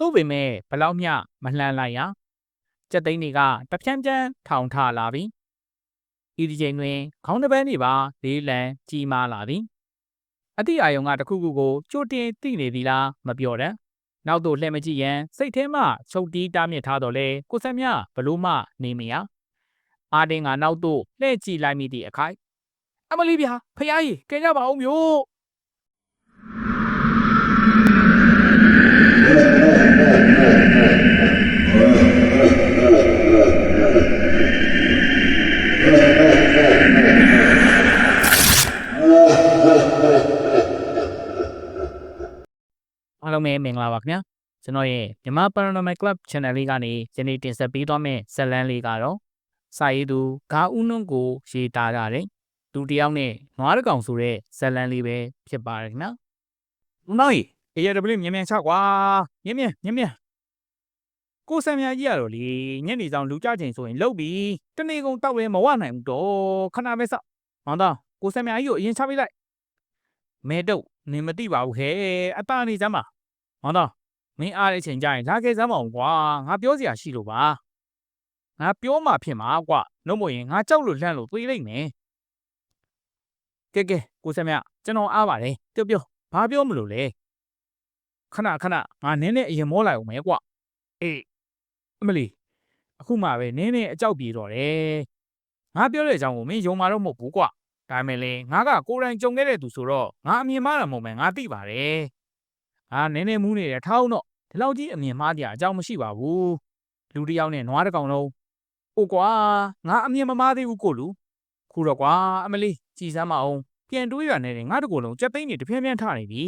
သို့ပေမဲ့ဘလောက်မျှမလှမ်းလိုက်ရကြက်သိန်းတွေကတဖြန်းဖြန်းထောင်ထလာပြီဤဒီချိန်တွင်ခေါင်းတစ်ပန်းတွေပါလေးလံကြီးမားလာသည်အတိအာယုံကတစ်ခုခုကိုကြိုတင်သိနေသည်လားမပြောတတ်နောက်သို့လှည့်မကြည့်ရန်စိတ်ထဲမှချုပ်တီးတားမြစ်ထားတော့လေကိုဆက်မြဘလို့မှနေမရအာတင်းကနောက်သို့လှည့်ကြည့်လိုက်မိသည့်အခိုက်အမလီဗျာဖះကြီးကဲကြပါအောင်မျိုး ဂလာပါခင်ဗျာကျွန်တော်ရဲ့မြန်မာ Paranormal Club Channel လေးကနေယနေ့တင်ဆက်ပေးသွားမယ့်ဇာတ်လမ်းလေးကတော့စာရေးသူဂါဦးနုံကိုရေးသားကြတဲ့သူတစ်ယောက်နဲ့နွားတစ်ကောင်ဆိုတဲ့ဇာတ်လမ်းလေးပဲဖြစ်ပါတယ်ခင်ဗျာဦးနောင်ကြီးအေးရတပလေးမြန်မြန်ချကွာမြန်မြန်မြန်မြန်ကိုဆံမြကြီးရတော့လေညနေဆောင်လူကြချိန်ဆိုရင်လုတ်ပြီတနေ့ကုန်တောက်ရဲမဝနိုင်ဘူးတော့ခဏပဲစောက်မောင်သားကိုဆံမြကြီးကိုအရင်ချပေးလိုက်မဲတုတ်နင်မသိပါဘူးခဲအตาနေစမ်းပါ မောင်တော့မင်းအားတဲ့အချိန်ကျရင်လာခဲ့စမ်းမအောင်ကွာငါပြောစရာရှိလို့ပါငါပြောမှဖြစ်မှာကွာနှုတ်မရင်ငါကြောက်လို့လှန့်လို့တွေးလိုက်မယ်ကဲကဲကိုစက်မြကျွန်တော်အားပါတယ်ပြောပြောဘာပြောမလို့လဲခဏခဏငါနင်းနဲ့အရင်မောလိုက်အောင်မယ်ကွာအေးအမလီအခုမှပဲနင်းနဲ့အကြောက်ပြေတော့တယ်ငါပြောတဲ့အကြောင်းကိုမင်းယုံမှာတော့မဟုတ်ဘူးကွာဒါပေမဲ့လေငါကကိုယ်တိုင်ကြုံခဲ့တဲ့သူဆိုတော့ငါအမြင်မှားတာမဟုတ်မယ်ငါသိပါတယ် အာနည်းနည်းမူးနေတယ်ထောင်းတော့ဒီလောက်ကြီးအမြင်မှားကြအကြောင်းမရှိပါဘူးလူတစ်ယောက်နဲ့နွားတစ်ကောင်လုံးအိုကွာငါအမြင်မမှားသေးဘူးကိုလူခုတော့ကွာအမလေးကြည်စမ်းမအောင်ပြန်တွေးရနေတယ်ငါတကူလုံးကြက်သိန်းနေတပြင်းပြင်းထနေပြီ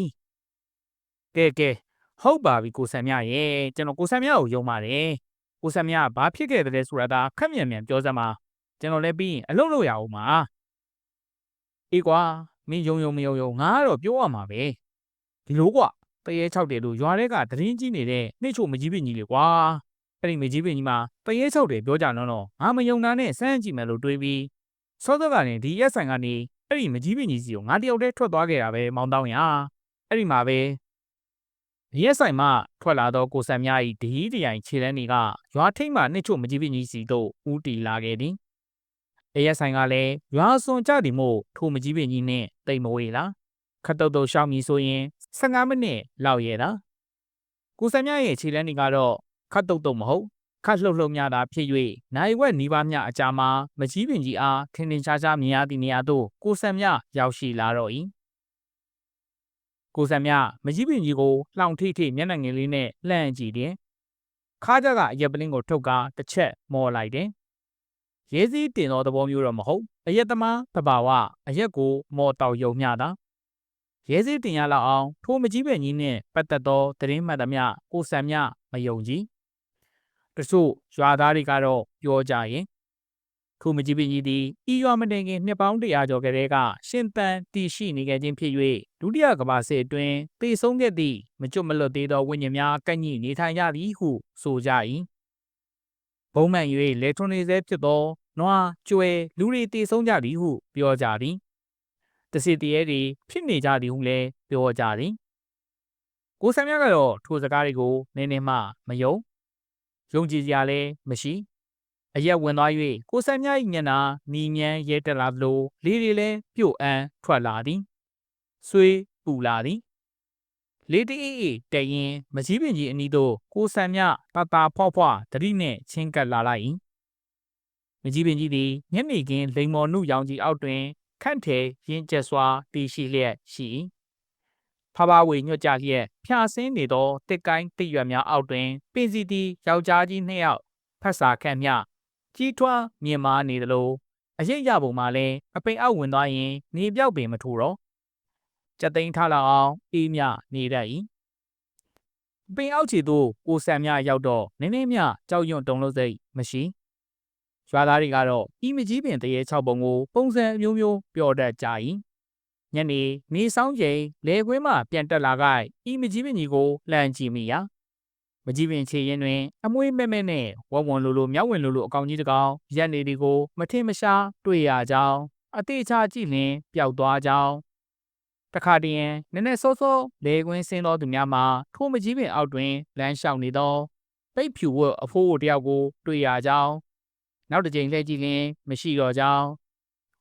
ကဲကဲဟုတ်ပါပြီကိုဆမ်မြရဲ့ကျွန်တော်ကိုဆမ်မြကိုယုံပါတယ်ကိုဆမ်မြကဘာဖြစ်ခဲ့တဲ့လဲဆိုတာဒါခက်မြန်မြန်ပြောစမ်းပါကျွန်တော်လည်းပြီးရင်အလုပ်လုပ်ရအောင်ပါအေးကွာမင်းယုံယုံမယုံယုံငါကတော့ပြောရမှာပဲဒီလိုကွာ တရေ၆တယ်လို့ရွာထဲကသတရင်ကြီးနေတဲ့နှိတ်ချို့မကြီးပင်ကြီးလေကွာအဲ့ဒီမကြီးပင်ကြီးမှာတရေ၆တယ်ပြောကြတော့တော့ငါမယုံတာနဲ့စမ်းကြည့်မယ်လို့တွေးပြီးစောစောကနေဒီရက်ဆိုင်ကနေအဲ့ဒီမကြီးပင်ကြီးစီကိုငါတယောက်တည်းထွက်သွားခဲ့တာပဲမောင်းတောင်းရအဲ့ဒီမှာပဲဒီရက်ဆိုင်မှထွက်လာတော့ကိုဆန်မြ၏ဒဟီတရိုင်ခြေလန်းတွေကရွာထိတ်မှနှိတ်ချို့မကြီးပင်ကြီးစီတို့ဦးတီလာခဲ့သည်အဲ့ရက်ဆိုင်ကလည်းရွာစွန်ကြသည်မို့ထိုမကြီးပင်ကြီးနဲ့တိတ်မဝေးလား ခတ်တုတ်တုတ်ရှောက်မီဆိုရင်15မိနစ်လောက်ရဲတာကိုစံမြရဲ့ခြေလမ်းတွေကတော့ခတ်တုတ်တုတ်မဟုတ်ခတ်လှုပ်လှုပ်များတာဖြစ်၍နိုင်ဝက်နီးပါးမြအကြာမှာမကြီးပင်ကြီးအားထင်ထင်ရှားရှားမြင်ရသည့်နေရာသို့ကိုစံမြရောက်ရှိလာတော့၏ကိုစံမြမကြီးပင်ကြီးကိုလှောင်ထိထိမျက်နှာငယ်လေးနဲ့လှမ်းကြည့်တယ်ခါးကြကအရက်ပလင်းကိုထုတ်ကားတစ်ချက်မော်လိုက်တယ်ရဲစည်းတင်သောသဘောမျိုးတော့မဟုတ်အရက်သမားတဘာဝအရက်ကိုမော်တောက်ယုံမျှတာ ရဲစည်းတင်ရလောက်အောင်ထိုမကြီးပဲကြီးနဲ့ပတ်သက်သောသတင်းမှတ်သမျှကိုဆန်မြမယုံကြည်တချို့ရွာသားတွေကတော့ပြောကြရင်ထိုမကြီးပင်ကြီးသည်ဤရွာမတင်ခင်နှစ်ပေါင်းတရာကျော်ကလေးကရှင်သန်တည်ရှိနေခဲ့ခြင်းဖြစ်၍ဒုတိယကမ္ဘာစစ်အတွင်းတည်ဆုံးခဲ့သည့်မကျွတ်မလွတ်သေးသောဝိညာဉ်များကန့်ညိနေထိုင်ကြသည်ဟုဆိုကြ၏ဘုံမှန်၍လေထွန်နေစေဖြစ်သောနွားကျွဲလူတွေတည်ဆုံးကြသည်ဟုပြောကြသည် တစီတရေတွေဖြစ်နေကြသည်ဟုလည်းပြောကြသည်ကိုဆံမြကတော့ထိုစကားတွေကိုနည်းနည်းမှမယုံယုံကြည်စရာလည်းမရှိအရက်ဝင်သွား၍ကိုဆံမြ၏မျက်နှာနီညမ်းရဲတက်လာသလိုလေးတွေလည်းပြုတ်အန်းထွက်လာသည်ဆွေးပူလာသည်လေးတီးအေးတရင်မကြီးပင်ကြီးအနီးသို့ကိုဆံမြတတာဖွားဖွားတတိနှင့်ချင်းကပ်လာလိုက်၏မကြီးပင်ကြီးသည်မျက်နေကင်းလိမ်မော်နုရောင်ကြီးအောက်တွင် ခန့်ထဲရင်ကျက်စွာတည်ရှိလျက်ရှိ၏ဖဖဝေညွတ်ကြလျက်ဖြာဆင်းနေသောတစ်ကိုင်းတစ်ရွက်များအောက်တွင်ပင်စီတီယောက်ျားကြီးနှစ်ယောက်ဖတ်စာခန့်မြကြီးထွားမြင်မာနေသလိုအရိပ်ရပုံမှာလည်းအပိန်အောက်ဝင်သွားရင်နေပြောက်ပင်မထိုးတော့ကြက်သိန်းထားလောက်အောင်အေးမြနေတတ်၏ပင်အောက်ခြေသို့ကိုဆန်မြရောက်တော့နည်းနည်းမြကြောက်ရွံ့တုန်လို့စိတ်မရှိ ရွာသားတွေကတော့ဤမကြီးပင်တရေ6ပုံကိုပုံစံအမျိုးမျိုးပျော်တတ်ကြ၏ညနေနေဆောင်ချိန်လေခွင်းမှပြန်တက်လာခိုက်ဤမကြီးပင်ကြီးကိုလှမ်းကြည့်မိရာမကြီးပင်ခြေရင်တွင် အမွှေးမဲမဲနဲ့ဝဝွန်လိုလိုမြောက်ဝင်လိုလိုအကောင်ကြီးတစ်ကောင်ရက်နေဒီကိုမထင်မရှားတွေ့ရကြောင်းအသေးချာကြည့်လင်ပျောက်သွားကြောင်းတခါတည်းရန်နည်းနည်းစောစောလေကွင်းဆင်းသောသူများမှာထိုမကြီးပင်အောက်တွင်လမ်းလျှောက်နေသောပိတ်ဖြူဝတ်အဖိုးအိုတယောက်ကို တွေ့ရကြောင်း နောက်တစ်ကြိမ်လှည့်ကြည့်လျင်မရှိတော့ကြောင်း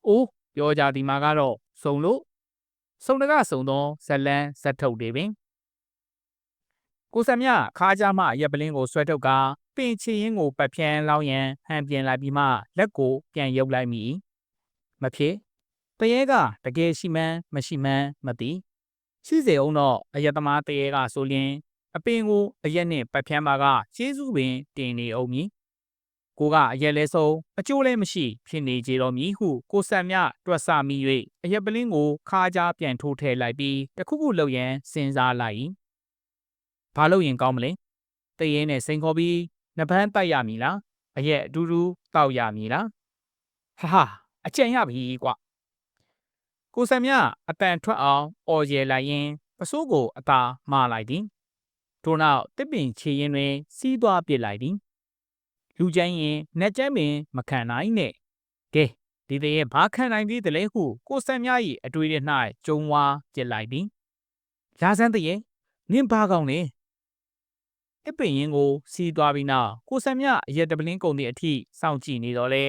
အိုးပြောကြသည်မှာကတော့စုံလို့စုံတကစုံသောဇလန်းဇက်ထုတ်တွေပင်ကိုစံမြခါးကြမှရက်ပလင်းကိုဆွဲထုတ်ကာပင်ချီရင်ကိုပတ်ဖြန်းလောင်းရန်ဟန်ပြင်လိုက်ပြီးမှလက်ကိုပြန်ရုပ်လိုက်မိမဖြစ်တရေကတကယ်ရှိမှန်းမရှိမှန်းမသိရှိစေအောင်တော့အယက်သမားတရေကဆိုလျင်အပင်ကိုအရက်နှင့်ပတ်ဖြန်းပါကကျေးဇူးပင်တင်နေအောင်မည် ကိုကအရက်လဲဆုံးအကျိုးလည်းမရှိ ဖြစ်နေကြတော်မူဟုကိုဆန်မြတွက်ဆမိ၍အရက်ပလင်းကိုခါကြားပြန်ထိုးထည့်လိုက်ပြီးတခုခုလှုပ်ရန်စဉ်းစားလိုက်၏ဘာလို့ရင်ကောင်းမလဲတရေနဲ့စိန်ခေါ်ပြီးနှပန်းတိုက်ရမည်လားအရက်အတူတူတောက်ရမည်လားဟာဟာအကျင့်ရပြီကွာကိုဆံမြအတန်ထွက်အောင်အော်ကျဲလိုက်ရင်ပစိုးကိုအသာမှားလိုက်သည်ထို့နောက်တစ်ပင်ချေရင်တွင်စီးသွားပစ်လိုက်သည် လူကျန်းရင်နှက်ကျန်းပင်မခံနိုင်နဲ့ကဲဒီတည်းဘာခံနိုင်သေးသလဲဟုကိုဆံမြ၏အတွေ့အ၌ကျုံဝါပစ်လိုက်သည်လာစမ်းတည်းနင်းဘာကောင်းလဲအပင်ရင်ကိုစီးသွားပြီးနောက်ကိုဆံမြအရက်တပလင်းကုန်သည့်အထိစောင့်ကြည့်နေတော့လဲ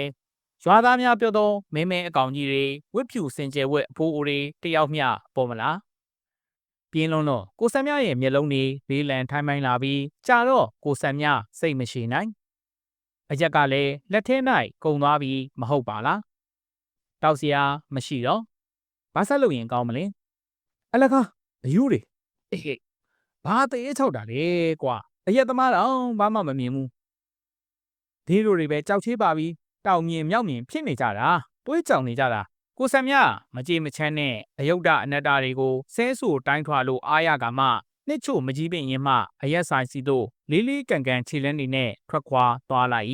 ရွာသားများပြောသောမဲမဲအကောင်ကြီးတွေဝစ်ဖြူစင်ကြယ်ဝက်အဖိုးအိုတွေတယောက်မျှပေါ်မလားပြင်းလုံးတော့ကိုဆံမြရဲ့မျက်လုံးတွေလေးလံထိုင်းမိုင်းလာပြီးကြာတော့ကိုဆံမြစိတ်မရှိနိုင် အရက်ကလည်းလက်ထဲ၌ကုံသွားပြီးမဟုတ်ပါလားတောက်စရာမရှိတော့ဘာဆက်လို့ရင်ကောင်းမလဲအလကားအယူတွေအေးဟေးဘာတရေချောက်တာလဲကွာအရက်သမားတော့ဘာမှမမြင်ဘူးဒီလိုတွေပဲကြောက်ချေးပါပြီးတောင်မြင်မြောက်မြင်ဖြစ်နေကြတာတွေးကြောင်နေကြတာကိုဆံမြမကြေမချမ်းနဲ့အယုဒ္ဓအနတ္တတွေကိုဆဲဆူတိုင်းထွာလို့အားရကမှ နှစ်ချို့မကြီးပင်ရင်မှအရက်ဆိုင်စီတို့လေးလေးကန်ကန်ခြေလန်းနေနဲ့ထွက်ခွာသွားလိုက်၏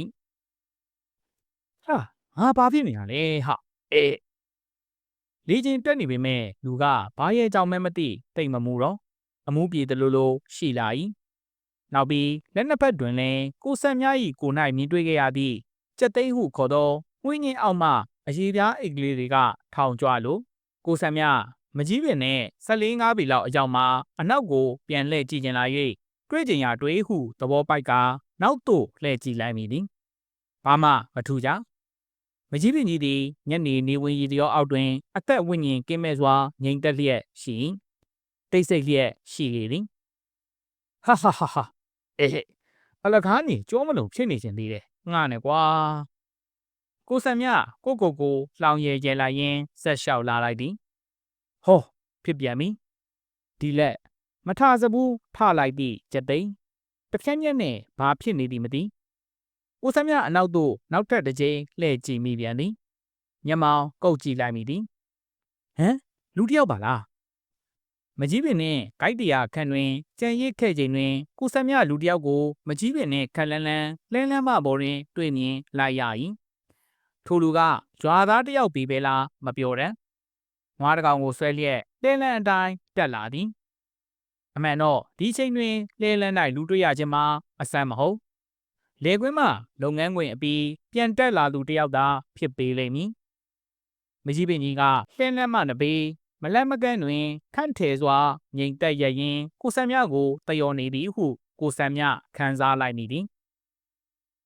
ဟာငါဘာဖြစ်နေရလဲဟာအေးလေချင်းတက်နေပေမဲ့လူကဘာရဲ့ကြောင့်မဲမသိတိတ်မမူတော့အမှုပြေတယ်လို့လို့ရှိလာ၏နောက်ပြီးလက်နှစ်ဖက်တွင်လည်းကိုဆံမြ၏ကို၌မြင်တွေ့ခဲ့ရသည့်ကြက်သိန်းဟုခေါ်သောဝင်းငင်းအောက်မှအရေးပြားအိတ်ကလေးတွေကထောင်ကြွလို့ကိုဆံမြ မကြီးပင်နဲ့14 5ပြီလောက်အကြောင်းမှာအနောက်ကိုပြန်လှည့်ကြည့်ကျင်လာ၍တွေ့ကျင်ရာတွေးဟုသဘောပိုက်ကနောက်သို့လှည့်ကြည့်လိုက်မိသည်ဘာမှမထူကြမကြီးပင်ကြီးသည်ညနေနေဝင်ရီတရောအောက်တွင် အသက်ဝိညာဉ်ကင်းမဲ့စွာငြိမ်သက်လျက်ရှိတိတ်ဆိတ်လျက်ရှိလေသည်ဟာဟာဟာဟာအေးအလကားနေကြောမလုံးဖြစ်နေခြင်းသေးတယ်ငှနဲ့ကွာကိုဆံမြကိုကိုကိုလောင်ရဲကျဲလိုက်ရင်ဆက်လျှောက်လာလိုက်သည် ဟောဖြစ်ပြန်ပြီဒီလက်မထစဘူးထလိုက်သည့်ကြက်သိန်းတစ်ဖြက်ညက်နဲ့ဘာဖြစ်နေသည်မသိကိုဆံမြအနောက်သို့နောက်ထပ်တစ်ကြိမ်လှည့်ကြည့်မိပြန်သည်မျက်မှောင်ကုတ်ကြည့်လိုက်မိသည်ဟမ်လူတစ်ယောက်ပါလားမကြီးပင်နဲ့ဂိုက်တရာခန့်တွင်ကြံရစ်ခဲ့ချိန်တွင်ကိုဆံမြလူတစ်ယောက်ကိုမကြီးပင်နဲ့ခက်လန်းလန်းလဲလန်းမပေါ်တွင် တွေ့မြင်လိုက်ရ၏ထိုလူကကြွာသားတစ်ယောက်ပြီးပဲလားမပြောတမ်း ငွားတကောင်ကိုဆွဲလျက်လဲလန်းအတိုင်းတက်လာသည်အမှန်တော့ဒီချိန်တွင်လဲလန်း၌လူတွေ့ရခြင်းမှာအဆန်းမဟုတ်လေကွင်းမှလုပ်ငန်းခွင်အပြီးပြန်တက်လာသူတစ်ယောက်သာဖြစ်ပေလိမ့်မည်မကြီးပင်ကြီးကလှင်းလန်းမှနဘေးမလက်မကန့်တွင်ခန့်ထဲစွာငြိမ်သက်ရရင်ကိုဆံမြကိုတယောနေသည်ဟုကိုဆံမြခံစားလိုက်မိသည်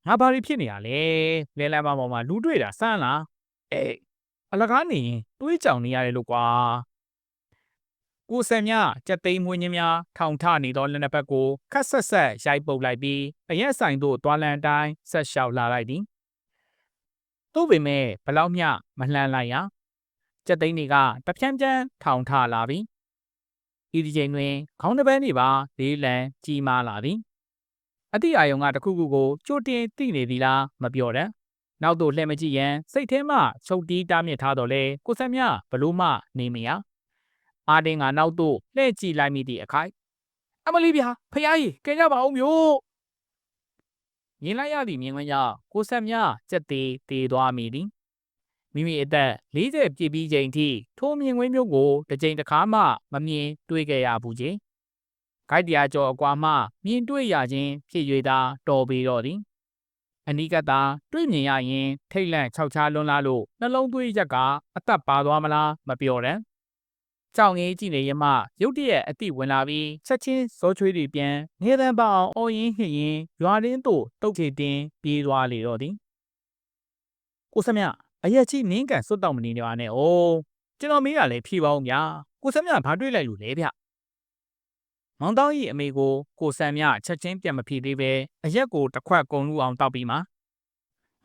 ငါဘာတွေဖြစ်နေရလဲလဲလမ်းမပေါ်မှာလူတွေ့တာစမ်းလားအေး အလကားနေရင်တွေးကြောင်နေရတယ်လို့ကွာကိုဆံမြကြက်သိမ်းမွေးခြင်းများထောင်ထနေသောလက်နှစ်ဖက်ကိုခက်ဆက်ဆက်ရိုက်ပုတ်လိုက်ပြီးအရက်ဆိုင်သို့တွာလန်တိုင်းဆက်လျှောက်လာလိုက်သည်သို့ပေမဲ့ဘလောက်မျှမလှမ်းလိုက်ရကြက်သိန်းတွေကတဖြန်းဖြန်းထောင်ထလာပြီဤဒီချိန်တွင်ခေါင်းတစ်ပန်းတွေပါလေးလံကြီးမားလာသည်အတိအာယုံကတခုခုကိုကြိုတင်သိနေသည်လားမပြောတတ် နောက်သို့လှည့်မကြည့်ရန်စိတ်ထဲမှချုပ်တီးတားမြစ်ထားတော်လဲကိုဆက်မြဘလို့မှနေမရအာတင်းကနောက်သို့လှည့်ကြည့်လိုက်မိသည့်အခိုက်အမလီဗျာဖယားကြီးကဲကြပါဦးမျိုးမြင်လိုက်ရသည့်မြင်ကွင်းကြောင့်ကိုဆက်မြစက်သေးသေးသွားမိသည်မိမိအသက်40ပြည့်ပြီးချိန်ထိထိုမြင်ကွင်းမျိုးကိုတစ်ကြိမ်တစ်ခါမှမမြင်တွေ့ခဲ့ရဘူးချင်းဂိုက်တရားကျော်အကွာမှမြင်တွေ့ရခြင်းဖြစ်၍သာတော်ပေတော့သည် အနိကတာတွေ့မြင်ရရင်ထိတ်လန့်ခြောက်ခြားလွန်းလာလို့နှလုံးသွေးရက်ကအသက်ပါသွားမလားမပြောတမ်းကြောင်ငင်းကြည့်နေရမှရုတ်တရက်အတိဝင်လာပြီးချက်ချင်းစောချွေးတွေပြန်နေတန်းပအောင်အော်ရင်ဟစ်ရင်ရွာရင်းသို့တုတ်ချေတင်ပြေးသွားလေတော့သည်ကိုစမြအရက်ကြီးနင်းကန်စွတ်တော့မနေနေပါနဲ့။အိုးကျွန်တော်မေးတာလည်းဖြေပါဦးဗျာ။ကိုစမြဘာတွေ့လိုက်လို့လဲဗျ။ မောင်တောင်းဤအမေကိုကိုဆန်မြချက်ချင်းပြန်မဖြေသေးပဲအရက်ကိုတစ်ခွက်ကုံလူအောင်တောက်ပြီးမှ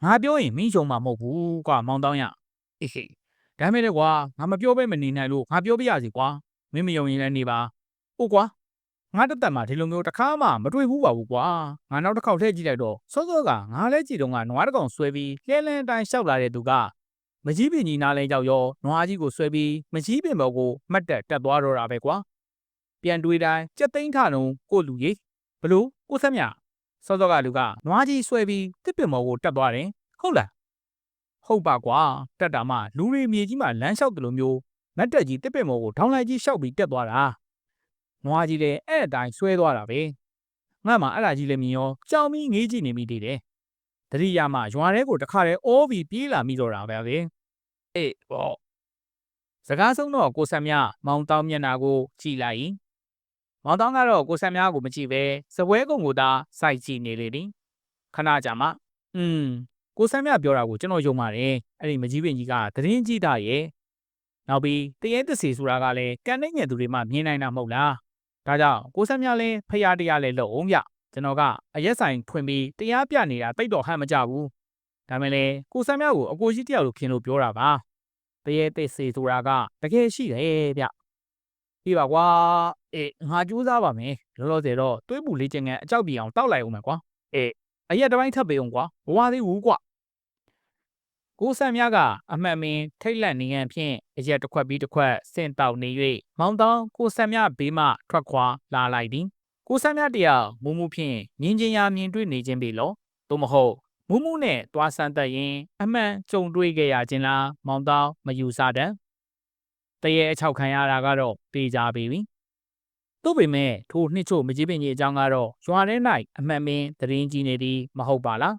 ငါပြောရင်မင်းယုံမှာမဟုတ်ဘူးကွာမောင်တောင်းရ။အေးဟေးဒါမဲ့လေကွာငါမပြောဘဲမနေနိုင်လို့ငါပြောပြရစီကွာမင်းမယုံရင်လည်းနေပါ။ဟုတ်ကွာငါတက်တက်မှာဒီလိုမျိုးတစ်ခါမှမတွေ့ဘူးပါဘူးကွာငါနောက်တစ်ခေါက်ထည့်ကြည့်လိုက်တော့စောစောကငါလဲကြည့်တော့ကနွားတစ်ကောင်ဆွဲပြီးလဲလန်းအတိုင်းရှောက်လာတဲ့သူကမကြီးပင်ကြီးနားလဲရောက်ရောနွားကြီးကိုဆွဲပြီးမကြီးပင်ဘော်ကိုမှတ်တက်တက်သွားတော့တာပဲကွာ ပြန်တွေးတိုင်းကြက်သိန်းထလုံးကိုလူကြီးဘလို့ကိုဆက်မြစောစောကလူကနွားကြီးဆွဲပြီးတစ်ပင်ဘော်ကိုတက်သွားတယ်ဟုတ်လားဟုတ်ပါကွာတက်တာမှလူတွေမြေကြီးမှာလမ်းလျှောက်တယ်လို့မျိုးမတ်တက်ကြီးတစ်ပင်ဘော်ကိုထောင်းလိုက်ကြီးရှောက်ပြီးတက်သွားတာနွားကြီးလည်းအဲ့အတိုင်းဆွဲသွားတာပဲငါမှအဲ့လာကြီးလည်းမြင်ရောကြောင်ပြီးငေးကြည့်နေမိသေးတယ်တတိယမှရွာထဲကိုတခါတည်းအောပြီးပြေးလာမိတော့တာပဲလေအေးဟောစကားဆုံးတော့ကိုဆက်မြမောင်တောင်းမျက်နှာကိုကြည့်လိုက် မောင်တောင်းကတော့ကိုဆက်မြကိုမကြည့်ပဲစပွဲကုံကိုသာစိုက်ကြည့်နေလေသည်ခဏကြာမှอืมကိုဆက်မြပြောတာကိုကျွန်တော်ယုံပါတယ်အဲ့ဒီမကြီးပင်ကြီးကသတင်းကြီးတာရဲ့နောက်ပြီးတရေတစီဆိုတာကလည်းကန်နေငယ်သူတွေမှမြင်နိုင်တာမဟုတ်လားဒါကြောင့်ကိုဆက်မြလည်းဖျားတရားလည်းလုပ်အောင်ဗျကျွန်တော်ကအရက်ဆိုင်ဖွင့်ပြီးတရားပြနေတာတိတ်တော့ဟမ်းမကြဘူးဒါမဲ့လေကိုဆက်မြကိုအကိုကြီးတယောက်လိုခင်လို့ပြောတာပါတရေတစီဆိုတာကတကယ်ရှိတယ်ဗျ ပြပါကွာအေးငါကြိုးစားပါမယ်လောလောဆယ်တော့တွေးပူလေးချင်ကန်အကြောက်ပြေအောင်တောက်လိုက်အောင်မယ်ကွာအေးအရက်တစ်ပိုင်းထပ်ပေးအောင်ကွာဘဝသေးဘူးကွာကိုဆန်မြကအမှတ်မင်းထိတ်လန့်နေရန်ဖြင့်အရက်တစ်ခွက်ပြီးတစ်ခွက်ဆင့်တောက်နေ၍မောင်တောင်းကိုဆန်မြဘေးမှထွက်ခွာလာလိုက်သည်ကိုဆန်မြတယောက်မူမူဖြင့်မြင်ချင်းရာမြင်တွေ့နေခြင်းပေလောသို့မဟုတ်မူမူနဲ့တွားဆန်းသက်ရင် အမှန်ကြုံတွေ့ခဲ့ရခြင်းလားမောင်တောင်းမယူဆတတ် တရေအချောက်ခံရတာကတော့တေးကြပေပြီသို့ပေမဲ့ထိုနှစ်ချို့မကြီးပင်ကြီးအကြောင်းကတော့ရွာထဲ၌အမှန်မင်းသတင်းကြီးနေသည်မဟုတ်ပါလား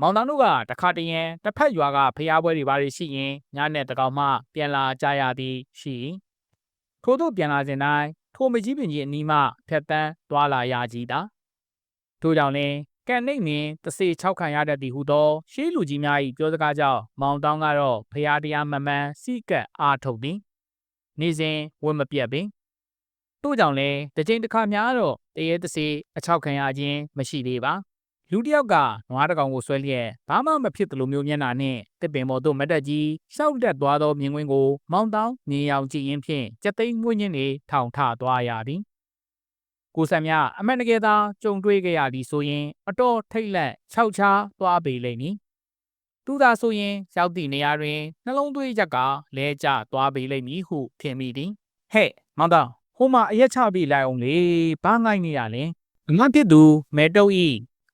မောင်တောင်တို့ကတခါတရံတစ်ဖက်ရွာကဖျားပွဲတွေဘာတွေရှိရင်ညနဲ့တကောင်မှပြန်လာကြရသည်ရှိထို့သို့ပြန်လာစဉ်တိုင်းထိုမကြီးပင်ကြီးအနီးမှဖြတ်တန်းသွားလာရကြီးတာထို့ကြောင့်လည်း ကန်နှိမ့်မင်းတစေ၆ခံရတတ်သည်ဟုသောရှေးလူကြီးများ၏ပြောစကားကြောင့်မောင်တောင်ကတော့ဖျားတရားမမှန်စိကပ်အားထုတ်သည်နေစဉ်ဝတ်မပြတ်ပင်တို့ကြောင့်လဲတစ်ချိန်တစ်ခါများတော့တရေတစေအချောက်ခံရခြင်းမရှိသေးပါလူတစ်ယောက်ကနွားတစ်ကောင်ကိုဆွဲလျက်ဘာမှမဖြစ်သလိုမျိုးမျက်နှာနှင့်တစ်ပင်ပေါ်သို့မတက်ကြီးရှောက်တက်သွားသောမြင်ကွင်းကို မောင်းတောင်းမြင်ရောက်ကြည့်ရင်းဖြင့်ကြက်သိမ်းငွေ့ညင်းနေထောင်ထသွားရသည် ကိုဆံမြအမှန်တကယ်သာကြုံတွေ့ကြရသည်ဆိုရင် အတော်ထိတ်လန့်ခြောက်ခြားသွားပေလိမ့်မည်သူသာဆိုရင်ရောက်သည့်နေရာတွင်နှလုံးသွေးချက်ကလဲကျသွားပေလိမ့်မည်ဟုထင်မိသည်ဟဲ့မောင်တောင်းဟိုမှာအရက်ချပြီးလိုက်အောင်လေဘာငိုင်းနေရလဲအငတ်ဖြစ်သူမဲတုတ်ဤ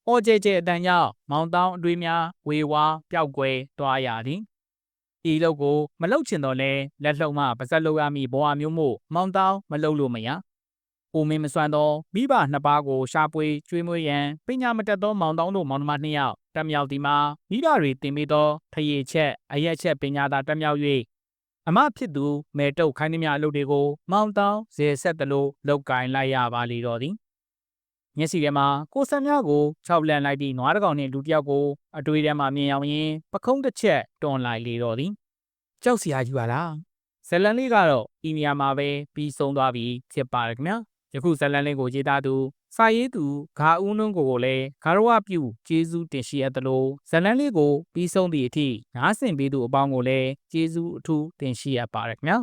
အော်ကျဲကျဲအတန်ကြောင့်မောင်တောင်းအတွေးများဝေဝါပျောက်ကွယ်သွားရသည်ဤလောက်ကိုမလုတ်ချင်တော့လဲလက်လှုပ်မှပါဇက်လောက်ရမည်ဘဝမျိုးမို့မောင်တောင်းမလုတ်လို့မရ အိုမင်းမစွမ်းသောမိဘနှစ်ပါးကိုရှာပွေကျွေးမွေးရန်ပညာမတတ်သောမောင်တောင်းတို့မောင်နှမနှစ်ယောက်တက်မြောက်ဒီမှာမိဘတွေတင်ပေးသောထရေချက်အရက်ချက်ပညာသာတက်မြောက်၍အမဖြစ်သူမဲတုတ်ခိုင်းသမျှအလုပ်တွေကို မောင်တောင်းဇေဆက်တလို့လောက်ကင်လိုက်ရပါလေတော့သည်မျက်စိထဲမှာကိုဆန်များကိုခြောက်လန့်လိုက်ပြီးနွားတကောင်နှင့်လူတစ်ယောက်ကိုအတွေးထဲမှာမြင်အောင်ရင်ပခုံးတစ်ချက်တွန်လိုက်လေတော့သည်ကြောက်စရာကြီးပါလားဇလန်လေးကတော့ဤနေရာမှာပဲပြီးဆုံးသွားပြီဖြစ်ပါရခင်ဗျာ ယခုဇလန်လေးကိုရေးသားသူစာရေးသူဂါဦးနုံးကိုကိုလည်းဂါရဝပြုကျေးဇူးတင်ရှိရသလိုဇလန်လေးကိုပြီးဆုံးသည့်အထိနားဆင်ပေးသူအပေါင်းကိုလည်းကျေးဇူးအထူးတင်ရှိရပါရခင်ဗျာ